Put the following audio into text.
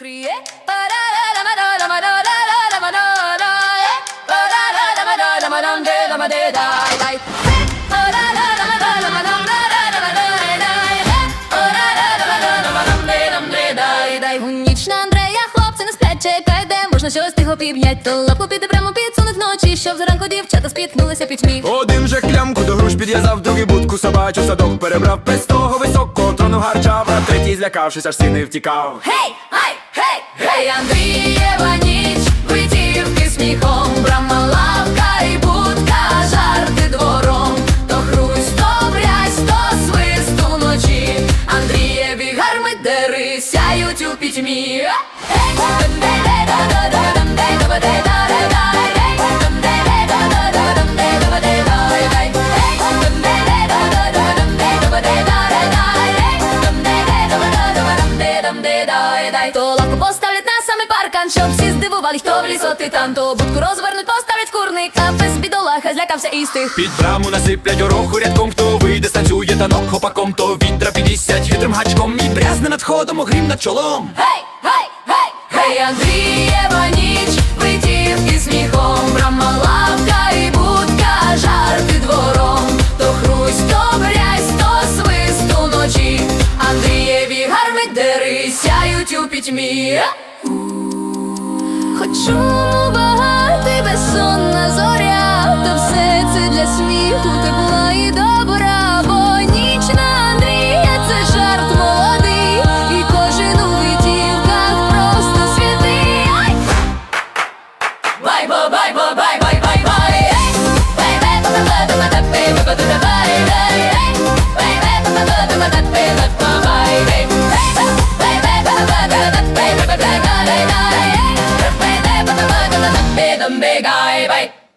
crié Гунічна Андрея, хлопці не сплять, чекай, де можна щось тихо пів'ять, то лапу підебремо підсунуть вночі, щоб зранку дівчата спіткнулися під тьмі. Один же клямку до груш підв'язав, другий будку собачу садок перебрав, без того високого трону гарчав, а третій злякавшись, аж сини втікав. Гей! Ай, Андрієва ніч, витівки сміхом, брама і будка, жарти двором, то хрусь, то брязь, то свист уночі, Андрієві гармидери сяють у пітьмі. Щоб всі здивували, хто в лісоти там, то будку розвернуть, поставлять курник, а пес бідолаха злякався і стих. Під браму насиплять гороху рядком, хто вийде, станцює танок хопаком, то вітра підісять хитрим гачком і брязне над ходом, огрім над чолом. Гей, гей, гей, гей, Андрієва ніч, витівки сміхом, брама лавка і будка, жарти двором, то хрусь, то брязь, то свист уночі, Андрієві гармидери сяють у пітьмі. Хочу багати безсонна зоря, та все це для сміху, тепла і добра, бо ніч на Андрія це жарт молодий, і кожен у витівках просто святий. Ай! Бай бо Bombay guy, bye.